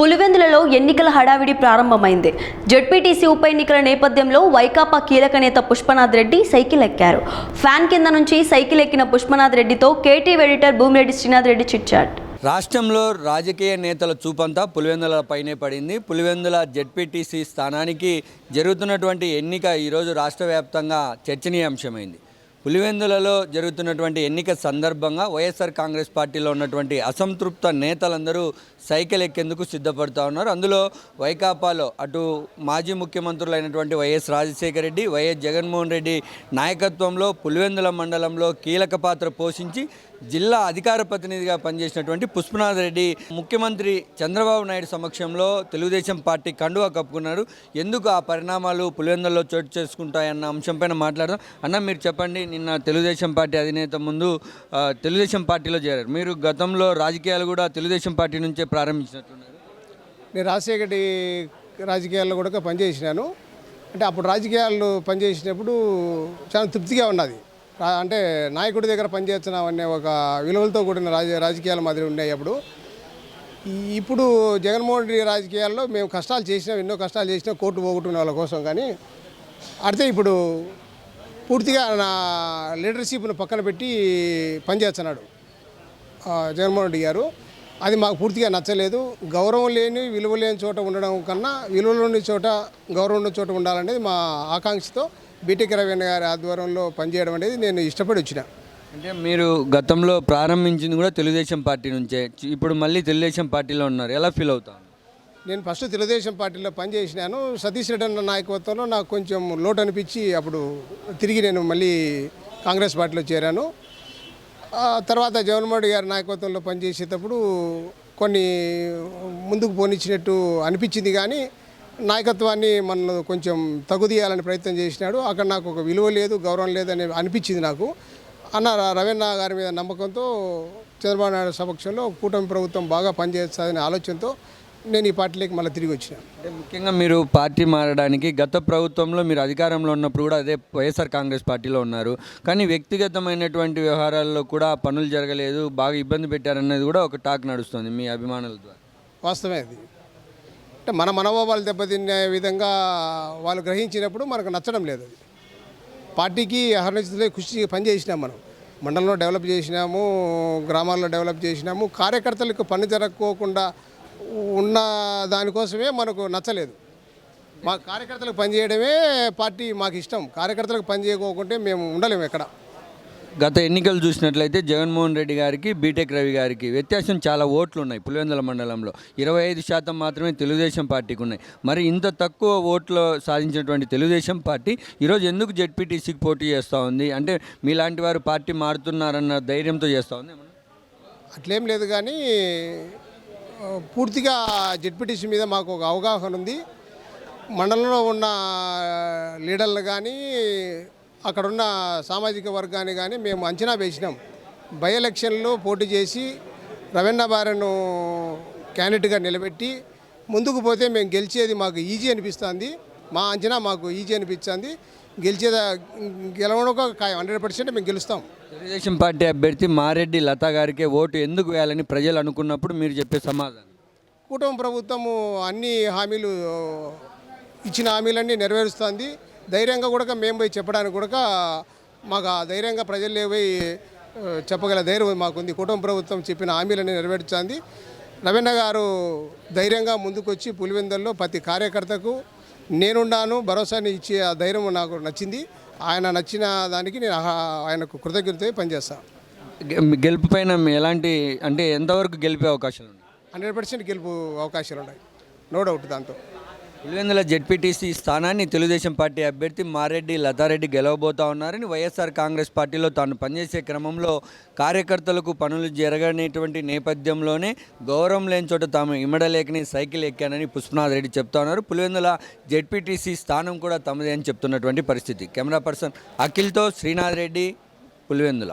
పులివెందులలో ఎన్నికల హడావిడి ప్రారంభమైంది. జడ్పీటీసీ ఉప ఎన్నికల నేపథ్యంలో వైకాపా కీలక నేత పుష్పనాథ్ రెడ్డి సైకిల్ ఎక్కారు ఫ్యాన్ కింద నుంచి సైకిల్ ఎక్కిన పుష్పనాథ్ రెడ్డితో KT editor Bhumireddy Srinath Reddy chitchat రాష్ట్రంలో రాజకీయ నేతల చూపంతా పులివెందుల పైనే పడింది. పులివెందుల జెడ్పీటీసీ స్థానానికి జరుగుతున్నటువంటి ఎన్నిక ఈరోజు రాష్ట్ర వ్యాప్తంగా చర్చనీయాంశమైంది. పులివెందులలో జరుగుతున్నటువంటి ఎన్నిక సందర్భంగా వైఎస్ఆర్ కాంగ్రెస్ పార్టీలో ఉన్నటువంటి అసంతృప్త నేతలందరూ సైకిల్ ఎక్కేందుకు సిద్ధపడుతూ ఉన్నారు. అందులో వైకాపాలో అటు మాజీ ముఖ్యమంత్రులైనటువంటి వైఎస్ రాజశేఖర రెడ్డి వైఎస్ జగన్మోహన్ రెడ్డి నాయకత్వంలో పులివెందుల మండలంలో కీలక పాత్ర పోషించి జిల్లా అధికార ప్రతినిధిగా పనిచేసినటువంటి పుష్పనాథ్ రెడ్డి ముఖ్యమంత్రి చంద్రబాబు నాయుడు సమక్షంలో తెలుగుదేశం పార్టీ కండువా కప్పుకున్నారు. ఎందుకు ఆ పరిణామాలు పులివెందుల్లో చోటు చేసుకుంటాయన్న అంశంపైన మాట్లాడదాం. అన్న మీరు చెప్పండి నిన్న తెలుగుదేశం పార్టీ అధినేత ముందు తెలుగుదేశం పార్టీలో చేరారు. మీరు గతంలో రాజకీయాలు కూడా తెలుగుదేశం పార్టీ నుంచే ప్రారంభించినట్టున్నారు. నేను రాజశేఖరి రాజకీయాల్లో కూడా పనిచేసినాను అంటే అప్పుడు రాజకీయాలు పనిచేసినప్పుడు చాలా తృప్తిగా ఉన్నది. అంటే నాయకుడి దగ్గర పనిచేస్తున్నాం అనే ఒక విలువలతో కూడిన రాజ రాజకీయాల మాదిరి ఉన్నాయి అప్పుడు. ఇప్పుడు జగన్మోహన్ రెడ్డి రాజకీయాల్లో మేము కష్టాలు చేసినాం ఎన్నో కష్టాలు చేసినాం కోర్టు పోగొట్టుకునే వాళ్ళ కోసం కానీ. అడితే ఇప్పుడు పూర్తిగా నా లీడర్షిప్ను పక్కన పెట్టి పనిచేస్తున్నాడు జగన్మోహన్ రెడ్డి గారు. అది మాకు పూర్తిగా నచ్చలేదు. గౌరవం లేని విలువ లేని చోట ఉండడం కన్నా విలువలు ఉన్న చోట గౌరవం ఉన్న చోట ఉండాలనేది మా ఆకాంక్షతో బీటెక్ రవీణ గారి ఆధ్వర్యంలో పనిచేయడం అనేది నేను ఇష్టపడి వచ్చిన. అంటే మీరు గతంలో ప్రారంభించింది కూడా తెలుగుదేశం పార్టీ నుంచే. ఇప్పుడు మళ్ళీ తెలుగుదేశం పార్టీలో ఉన్నారు. ఎలా ఫీల్ అవుతాం నేను ఫస్ట్ తెలుగుదేశం పార్టీలో పనిచేసినాను. సతీష్ రెడ్డి అన్న నాయకత్వంలో నాకు కొంచెం లోటు అనిపించి అప్పుడు తిరిగి నేను మళ్ళీ కాంగ్రెస్ పార్టీలో చేరాను. తర్వాత జగన్మోహన్ గారి నాయకత్వంలో పనిచేసేటప్పుడు కొన్ని ముందుకు పోనిచ్చినట్టు అనిపించింది కానీ నాయకత్వాన్ని మనల్ని కొంచెం తగుదీయాలని ప్రయత్నం చేసినాడు. అక్కడ నాకు ఒక విలువ లేదు గౌరవం లేదని అనిపించింది నాకు. అన్న ర- రవీణ గారి మీద నమ్మకంతో చంద్రబాబు నాయుడు సమక్షంలో కూటమి ప్రభుత్వం బాగా పనిచేస్తుందనే ఆలోచనతో నేను ఈ పార్టీలోకి మళ్ళీ తిరిగి వచ్చిన. అంటే ముఖ్యంగా మీరు పార్టీ మారడానికి గత ప్రభుత్వంలో మీరు అధికారంలో ఉన్నప్పుడు కూడా అదే వైఎస్ఆర్ కాంగ్రెస్ పార్టీలో ఉన్నారు. కానీ వ్యక్తిగతమైనటువంటి వ్యవహారాల్లో కూడా పనులు జరగలేదు బాగా ఇబ్బంది పెట్టారన్నది కూడా ఒక టాక్ నడుస్తుంది మీ అభిమానుల ద్వారా. వాస్తవమే అది. అంటే మన మనోభావాలు దెబ్బతినే విధంగా వాళ్ళు గ్రహించినప్పుడు మనకు నచ్చడం లేదు అది. పార్టీకి అహర్నిశలో కృషి పని చేసినాం మనం. మండలంలో డెవలప్ చేసినాము గ్రామాల్లో డెవలప్ చేసినాము. కార్యకర్తలకు పని జరగకోకుండా ఉన్న దానికోసమే మనకు నచ్చలేదు. మా కార్యకర్తలకు పనిచేయడమే పార్టీ మాకు ఇష్టం. కార్యకర్తలకు పని చేయకోకుంటే మేము ఉండలేము ఎక్కడ. గత ఎన్నికలు చూసినట్లయితే జగన్మోహన్ రెడ్డి గారికి బీటెక్ రవి గారికి వ్యత్యాసం చాలా ఓట్లు ఉన్నాయి పులివెందుల మండలంలో. ఇరవై ఐదు శాతం మాత్రమే తెలుగుదేశం పార్టీకి ఉన్నాయి. మరి ఇంత తక్కువ ఓట్లు సాధించినటువంటి తెలుగుదేశం పార్టీ ఈరోజు ఎందుకు జెడ్పీటీసీకి పోటీ చేస్తూ ఉంది? అంటే మీలాంటి వారు పార్టీ మారుతున్నారన్న ధైర్యంతో చేస్తూ ఉంది? అట్లేం లేదు కానీ పూర్తిగా జెడ్పీటీసీ మీద మాకు ఒక అవగాహన ఉంది. మండలంలో ఉన్న లీడర్లు కానీ అక్కడున్న సామాజిక వర్గాన్ని కానీ మేము అంచనా వేసినాం. బై ఎలక్షన్లో పోటీ చేసి రవీణ బారను క్యాండిడేట్గా నిలబెట్టి ముందుకు పోతే మేము గెలిచేది మాకు ఈజీ అనిపిస్తుంది. మా అంచనా మాకు ఈజీ అనిపిస్తుంది గెలిచేది గెలవడం ఒక హండ్రెడ్ పర్సెంట్ మేము గెలుస్తాం. తెలుగుదేశం పార్టీ అభ్యర్థి మారెడ్డి లతా గారికే ఓటు ఎందుకు వేయాలని ప్రజలు అనుకున్నప్పుడు మీరు చెప్పే సమాధానం? కుటుంబ ప్రభుత్వము అన్ని హామీలు ఇచ్చిన హామీలన్నీ నెరవేరుస్తుంది. ధైర్యంగా కూడా మేము పోయి చెప్పడానికి కూడా మాకు ఆ ధైర్యంగా ప్రజల్లో పోయి చెప్పగల ధైర్యం మాకుంది. కుటుంబ ప్రభుత్వం చెప్పిన హామీలన్నీ నెరవేర్చుంది రవీణ గారు ధైర్యంగా ముందుకొచ్చి పులివెందుల్లో ప్రతి కార్యకర్తకు నేనున్నాను భరోసాని ఇచ్చే ఆ ధైర్యం నాకు నచ్చింది. ఆయన నచ్చిన దానికి నేను ఆయనకు కృతజ్ఞత పనిచేస్తాను గెలుపు పైన ఎలాంటి అంటే ఎంతవరకు గెలిపే అవకాశాలు ఉన్నాయి? హండ్రెడ్ పర్సెంట్ గెలుపు అవకాశాలు ఉన్నాయి. నో డౌట్ దాంతో. పులివెందుల జెడ్పీటీసీ స్థానాన్ని తెలుగుదేశం పార్టీ అభ్యర్థి మారెడ్డి లతారెడ్డి గెలవబోతా ఉన్నారని వైఎస్ఆర్ కాంగ్రెస్ పార్టీలో తాను పనిచేసే క్రమంలో కార్యకర్తలకు పనులు జరగనేటువంటి నేపథ్యంలోనే గౌరవం లేని చోట తాము ఇమడలేకని సైకిల్ ఎక్కానని పుష్పనాథ్ రెడ్డి చెప్తా ఉన్నారు. పులివెందుల జెడ్పీటీసీ స్థానం కూడా తమదే అని చెప్తున్నటువంటి పరిస్థితి. కెమెరా పర్సన్ అఖిల్తో శ్రీనాథ్ రెడ్డి పులివెందుల.